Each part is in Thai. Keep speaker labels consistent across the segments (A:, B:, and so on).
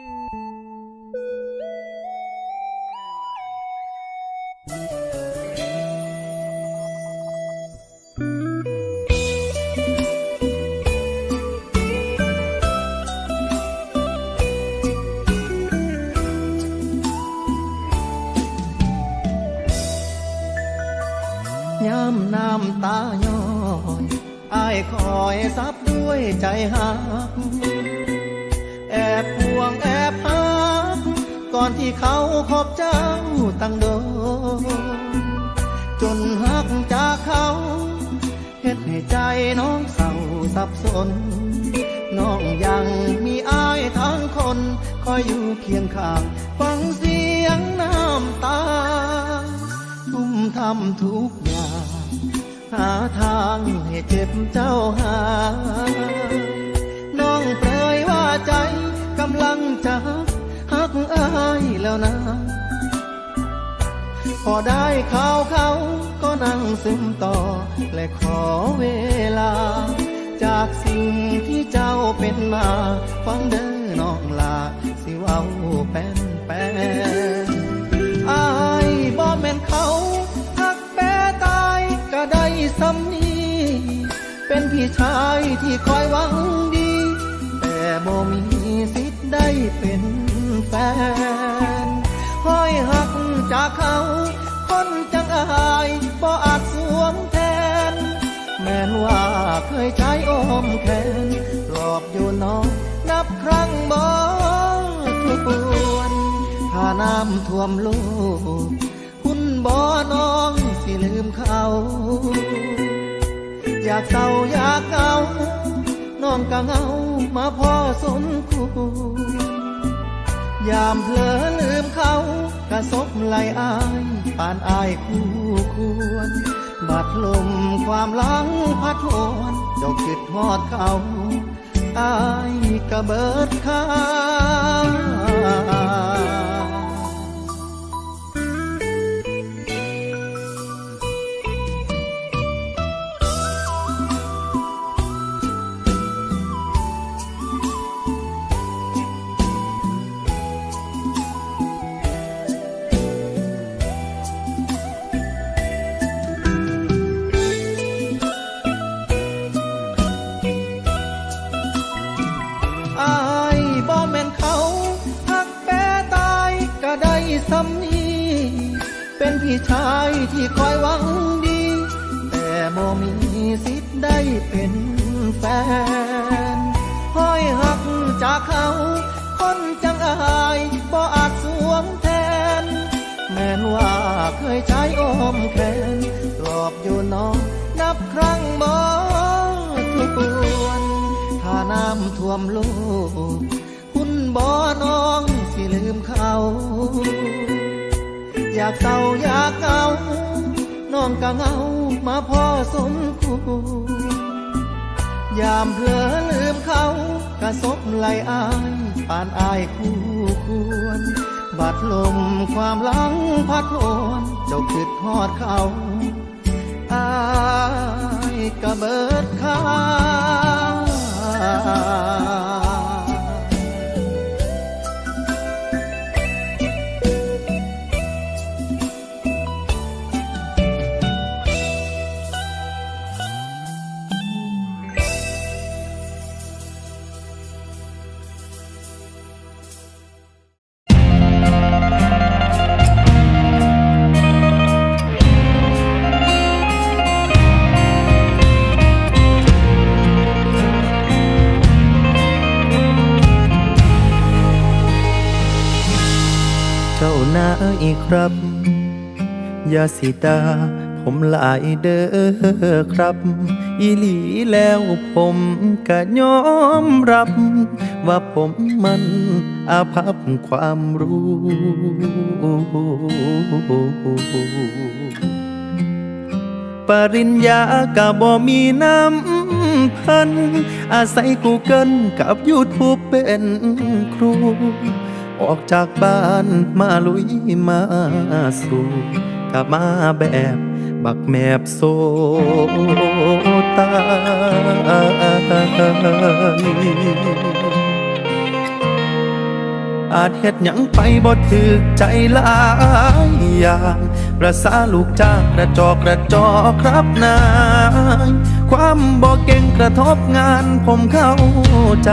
A: ย้ำน้ำตาย้อยอายคอยซับด้วยใจหัก แอบห่วงแอบหักก่อนที่เขาคบเจ้าตั้งโดจนหักจากเขาเฮ็ดให้ใจน้องเศร้าสับสน น้องยังมีอายทั้งคน คอยอยู่เคียงข้าง ฟังเสียงน้ำตา ทุ่มทำทุกอย่าง หาทางให้เจ็บเจ้าหา ได้ข่าวเขาก็นั่งซึมต่อ และขอเวลา จากสิ่งที่เจ้าเป็นมา ฟังเด้อน้องลา สิเว้าแป้นแป้นอายบ่แม่นเขาหักแปรตายก็ได้สำนีเป็นพี่ชายที่คอยหวังดี แต่บ่มีสิทธิ์ได้เป็นแฟนห้อยหักจากเขา จังอายบ่อาจสวมแทน แม้นว่าเคยใช้อ้อมแขนรอบอยู่น้องนับครั้งบ่ทวนถ้าน้ำท่วมโลกคุณบ่น้องสิลืมเขา อยากเศร้าอยากเหงาน้องก็เงามาพ่อสมควร ยามเพลอลืมเขากระซบไหลอายปานอายคู่ควรบาดลมความหลังพัดหวนเจ้าคิดฮอดเขาอายกระเบิดข้า ยใช้อ้อมแขนปลอบอยู่น้องนับครั้งบ่ทวนถ้าน้ำท่วมโลกคุณบ่น้องสิลืมเขา อยากเศร้าอยากเหงาน้องก็เหงามาพ่อสมควรยามเพลอลืมเขากระซบไหลอายปานอายคู่ควร บัดลมความหลังพัดโอนเจ้าคิดฮอดเขาอายกระเบิดาง
B: เจ้านายครับ ยาสิตา ผมหลายเด้อครับ อีหลีแล้วผมก็ยอมรับ ว่าผมมันอาภัพความรู้ ปริญญากะบ่มีน้ำพัน อาศัยกูเกิลกับ YouTube เป็นครู ออกจากบ้านมาลุยมาสู่กลับมาแบบบักแมบโซตายออาจเฮ็ดหยังไปบ่ถึกใจหลายอย่างประสาลูกจ้างกระจอกกระจอกครับนาย ความบ่เก่งกระทบงานผมเข้าใจ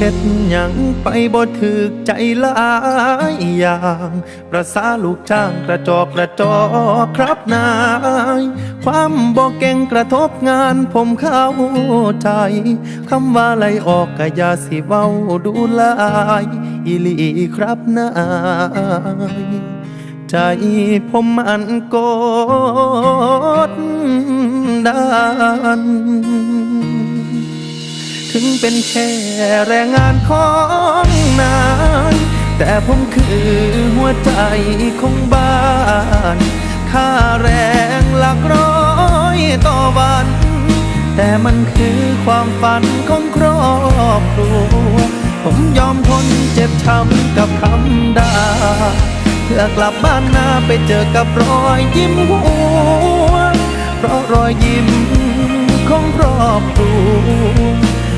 B: เฮ็ดหยังไปบ่ถึกใจหลายอย่าง ประสาลูกจ้างกระจอกกระจอกครับนาย ความบ่เก่งกระทบงานผมเข้าใจคำว่าไลออกกะยาสิเว้าดูลายอีลีครับนายใจผมมันกดดัน ถึงเป็นแค่แรงงานของนายแต่ผมคือหัวใจของบ้าน ค่าแรงหลักร้อยต่อวัน แต่มันคือความฝันของครอบครัว ผมยอมทนเจ็บช้ำกับคำด่าเพื่อกลับบ้านนาไปเจอกับรอยยิ้มหัวเพราะรอยยิ้มของครอบครัว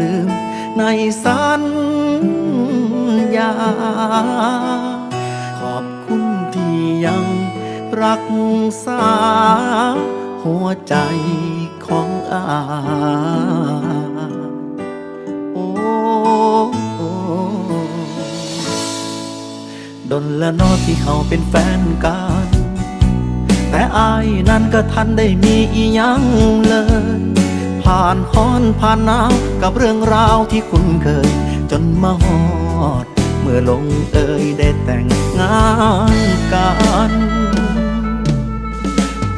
B: ลืมในสัญญา ขอบคุณที่ยังรักษา หัวใจของอาโอ้โดนละนอที่เขาเป็นแฟนกันแต่อายนั้นก็ทันได้มีอีหยังเลย ผ่านฮ้อนผ่านหนาวกับเรื่องราวที่คุ้นเคย จนมาฮอด เมื่อลงเอยได้แต่งงานกัน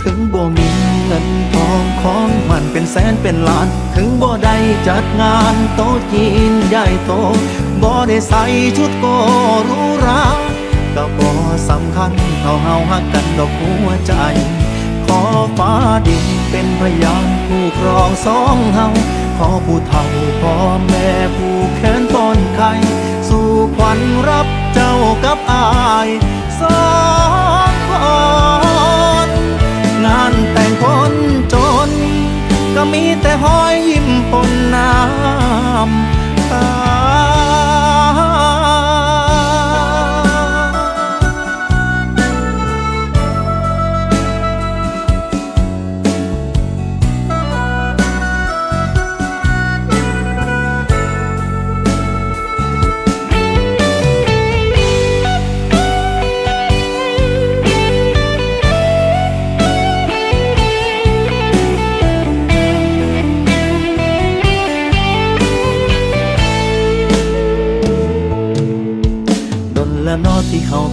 B: ถึงบ่มีเงินทองของมันเป็นแสนเป็นล้าน ถึงบ่ได้จัดงานโต๊ะจีนใหญ่โตบ่ได้ใส่ชุดโกรูหราก็บ่สำคัญเท่าเฮาฮักกันดอกหัวใจ ขอฟ้าดินเป็นพยานผู้ครองสองเฮาขอผู้เฒ่าพ่อแม่ผู้แขนป้อนไข่สู่ขวัญรับเจ้ากับอายสองคนงานแต่งคนจน ก็มีแต่หอยยิ้มปนน้ำ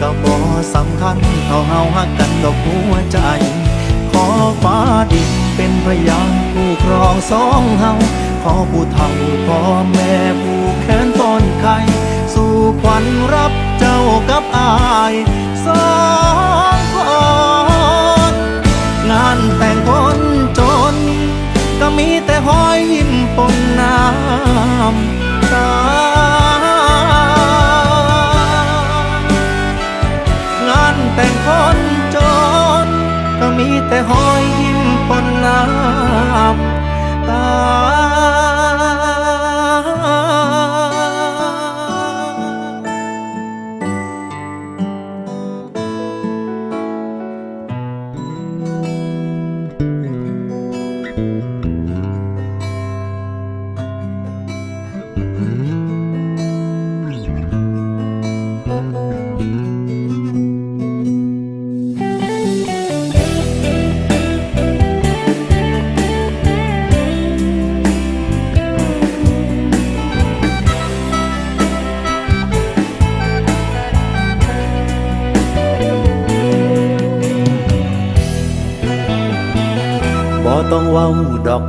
B: ก็บ่สำคัญเท่าเฮาฮักกันดอกหัวใจ ขอฟ้าดินเป็นพยานผู้ครองสองเฮาขอผู้เฒ่าพ่อแม่ผู้แขนป้อนไข่สู่ขวัญรับเจ้ากับอายสองคนงานแต่งคนจน ก็มีแต่หอยยิ้มปนน้ำตา แต่หอยยิ้มปนน้ำตา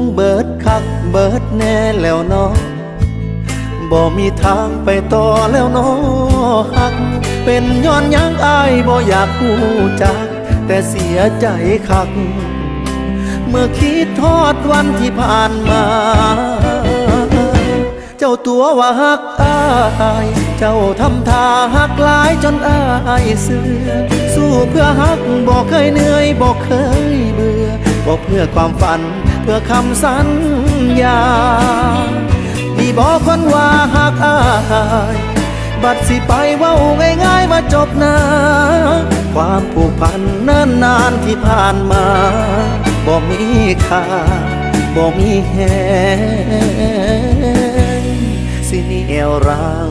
B: งเบิดคักเบิดแน่แล้วเนาะบ่มีทางไปต่อแล้วเนาะหัก เป็นย้อนยังอายบ่อยากพูจัก แต่เสียใจคัก เมื่อคิดทอดวันที่ผ่านมา เจ้าตัวว่าฮักอาย เจ้าทำท่าฮักหลายจนอายเสือสู้เพื่อฮักบอกเคยเหนื่อยบอกเคยเบื่อ บอกเพื่อความฝันเพื่อคำสัญญาที่บอกคนว่าฮักอายบัดสิไปเว้าง่ายๆว่าจบนะความผูกพันนิ่นนานที่ผ่านมาบ่มีค่าบ่มีแหงสิเหนียวรัง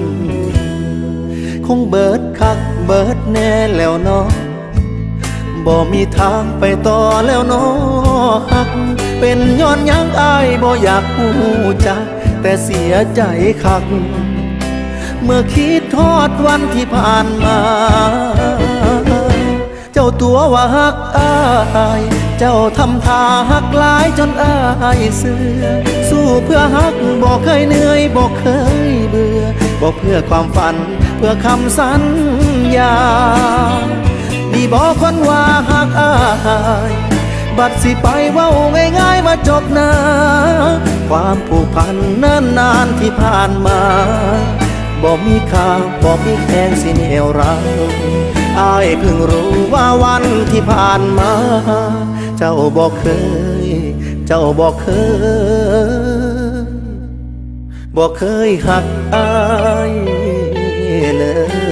B: ค งเบิดคักเบิดแน่แล้วเนาะบ่มีทางไปต่อแล้วเนาะฮัก เป็นย้อนยังอายบ่อยากพูจัก แต่เสียใจคัก เมื่อคิดทอดวันที่ผ่านมา เจ้าตัวว่าฮักอาย เจ้าทำท่าฮักหลายจนอายเสือ สู้เพื่อฮักบอกเคยเหนื่อยบอกเคยเบื่อบอกเพื่อความฝัน พื่อคำสัญญานี่บอกคนว่าฮักอายบัดสิไปเว้าง่ายๆว่าจบนะความผูกพันนิ่นนานที่ผ่านมาบอกมีค่าบอกมีแค่สิเหนียวเราอายเพิ่งรู้ว่าวันที่ผ่านมา เจ้าบอกเคย เจ้าบอกเคยบอกเคยหักอาย